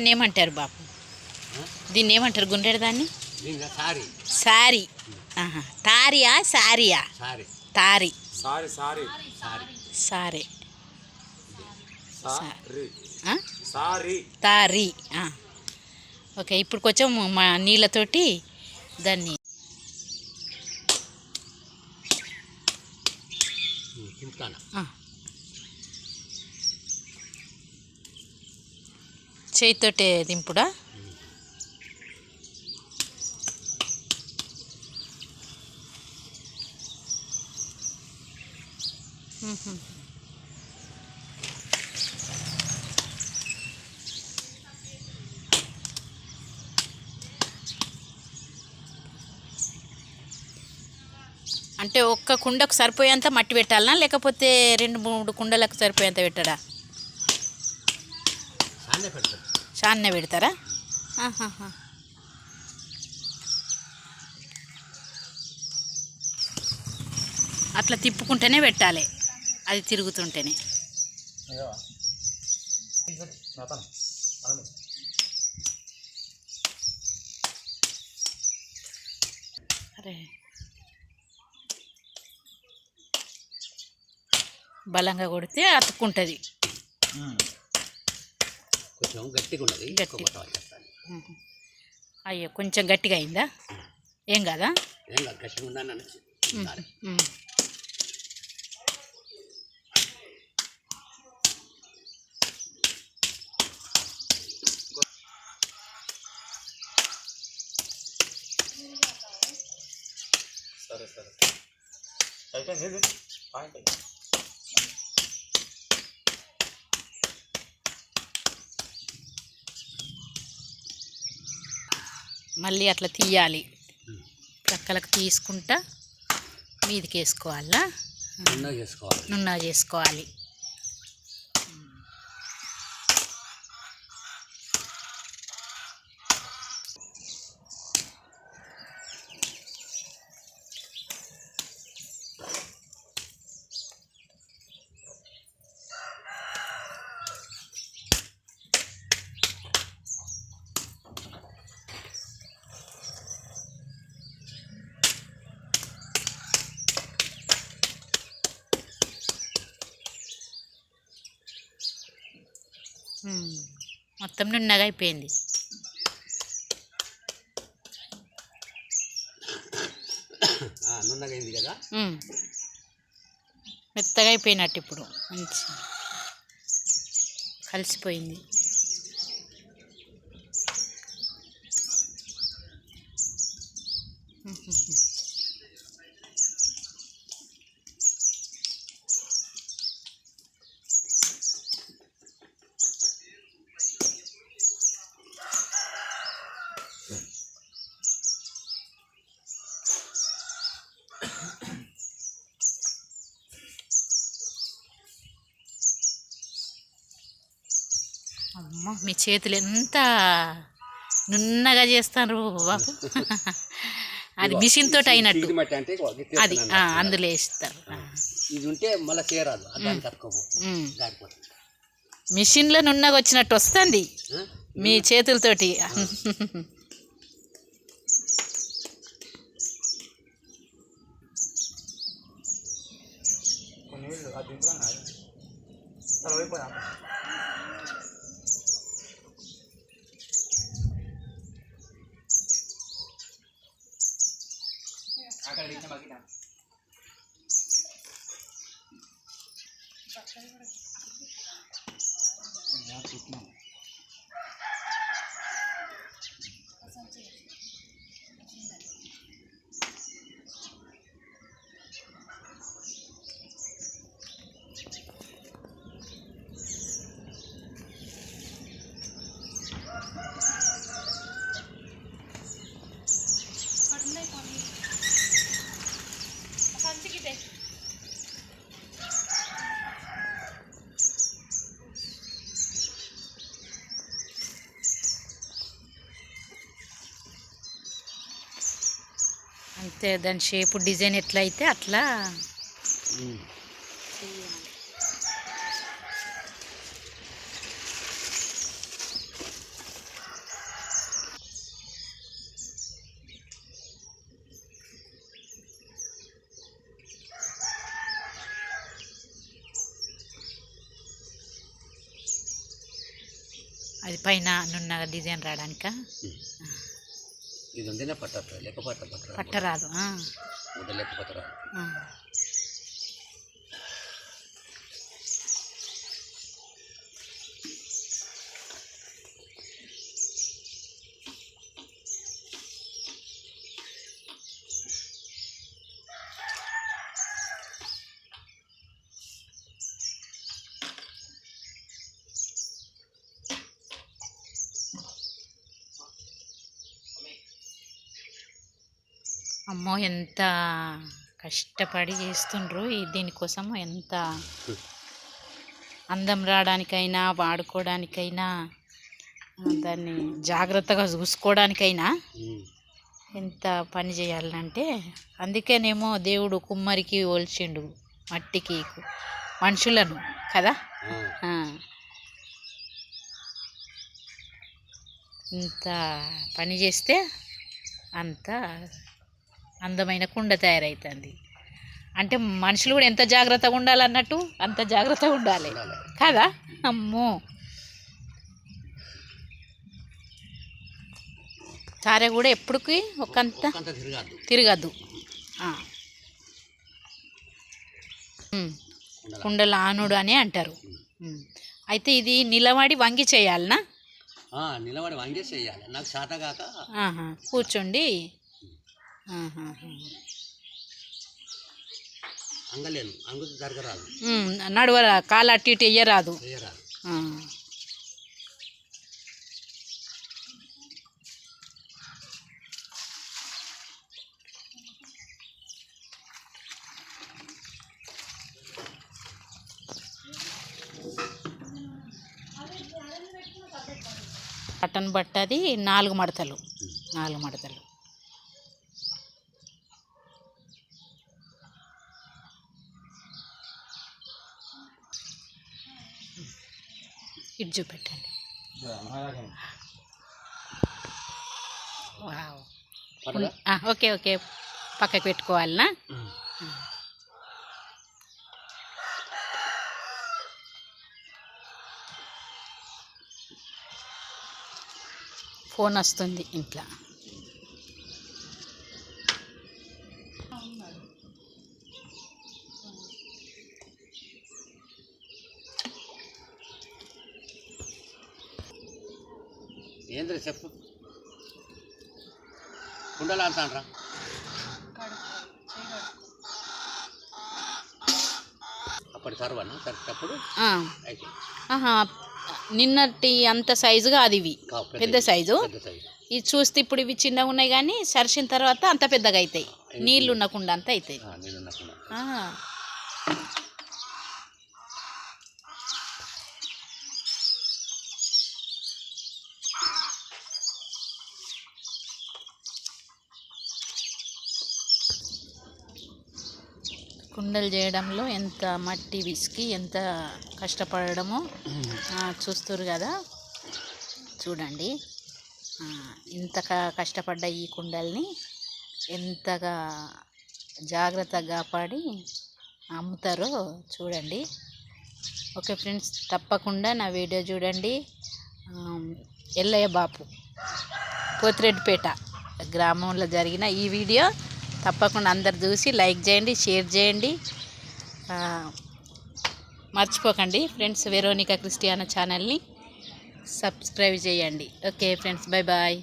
దాన్ని ఏమంటారు బాపు? దీన్ని ఏమంటారు గుండ్రెడు దాన్ని? సారీ. తారియా సారియా? సారీ. తారి. సారీ తారి. ఓకే ఇప్పుడు కొంచెం మా నీళ్ళతోటి దాన్ని తింటాను ఆ. దింపుడా? అంటే ఒక్క కుండకు సరిపోయేంత మట్టి పెట్టాలనా? లేకపోతే రెండు మూడు కుండలకు సరిపోయేంత పెట్టడా? చాన్నే పెడతారా. అట్లా తిప్పుకుంటేనే పెట్టాలి. అది తిరుగుతుంటేనే. అరే. బలంగా కొడితే అతుక్కుంటుంది. కొంచెం గట్టిగా ఉన్నది. అయ్యో కొంచెం గట్టిగా అయిందా? ఏం కాదా? ఏం కాదు గట్టిగా ఉందని మ్మ్. సరే. సరే ఇది పాయింట్ మళ్ళీ అట్లా తీయాలి. ప్రక్కలకు తీసుకుంటా మీదికి వేసుకోవాలా? నున్నా చేసుకోవాలి. మొత్తం నున్నగా అయిపోయింది. కదా. మెత్తగా అయిపోయినట్టు ఇప్పుడు. మంచి కలిసిపోయింది. అమ్మ మీ చేతులు ఎంత నున్నగా చేస్తారు బాబు. అది మిషన్ తోటి అయినట్టు. అది. అందులో వేస్తారు. ఇది ఉంటే మళ్ళీ చేరాదు మిషన్లో నున్నగా వచ్చినట్టు వస్తుంది? మీ చేతులతోటి. అది 哎，先别急啊。వస్తే దాని షేపు డిజైన్ ఎట్లయితే అట్లా అది పైన నున్న డిజైన్ రావడానిక ఇది ఉంటేనే పట్టదు పట్ట పట్టరాదు గుడ్డ లెక్క పట్టరాదు. అమ్మో ఎంత కష్టపడి చేస్తుండ్రు ఈ దీనికోసం ఎంత అందం రావడానికైనా వాడుకోవడానికైనా దాన్ని జాగ్రత్తగా చూసుకోవడానికైనా. ఎంత పని చేయాలంటే అందుకేనేమో దేవుడు కుమ్మరికి పోల్చిండు మట్టికి మనుషులను కదా. ఇంత పని చేస్తే అంత అందమైన కుండ తయారవుతుంది అంటే మనుషులు కూడా ఎంత జాగ్రత్తగా ఉండాలన్నట్టు అంత జాగ్రత్తగా ఉండాలి. కదా అమ్మో సారే కూడా ఎప్పటికి ఒకంత తిరగద్దు. కుండల ఆనుడు అని అంటారు. అయితే ఇది నిలబడి వంగి చేయాలనా నిలబడి వంగేసి వేయాలి నాకు శాత కాక. కూర్చోండి. అంగలేను. జరగరాదు. ఉమ్, నడువర కాలు అటు ఇటు వేయరాదు వేయరాదు బట్టది నాలుగు మడతలు. నాలుగు మడతలు. ఇటు చూపెట్టండి. Okay okay. పక్కకు పెట్టుకోవాలనా? ఫోన్ వస్తుంది ఇంట్లో. ఏంద్ర చెప్పు. కుండలు అంటాడ్రా అప్పటి సర్వనా? సరిటప్పుడు నిన్నటి అంత సైజుగా అది ఇవి. పెద్ద సైజు. ఇది చూస్తే ఇప్పుడు ఇవి చిన్నగా ఉన్నాయి కానీ సరిచిన తర్వాత అంత పెద్దగా అవుతాయి నీళ్ళు ఉండకుండా అంత అవుతాయి కుండలు చేయడంలో ఎంత మట్టి విసికి ఎంత కష్టపడడమో చూస్తురు కదా. చూడండి. ఇంత కష్టపడ్డ ఈ కుండల్ని ఎంతగా జాగ్రత్తగా కాపాడి అమ్ముతారో చూడండి. ఓకే ఫ్రెండ్స్ తప్పకుండా నా వీడియో చూడండి. ఎల్లయ్య బాపు పోతిరెడ్డిపేట గ్రామంలో జరిగిన ఈ వీడియో తప్పకుండా అందరు చూసి లైక్ చేయండి షేర్ చేయండి. మర్చిపోకండి ఫ్రెండ్స్ వెరోనికా క్రిస్టియానా ఛానల్ని సబ్స్క్రైబ్ చేయండి. Okay friends bye bye.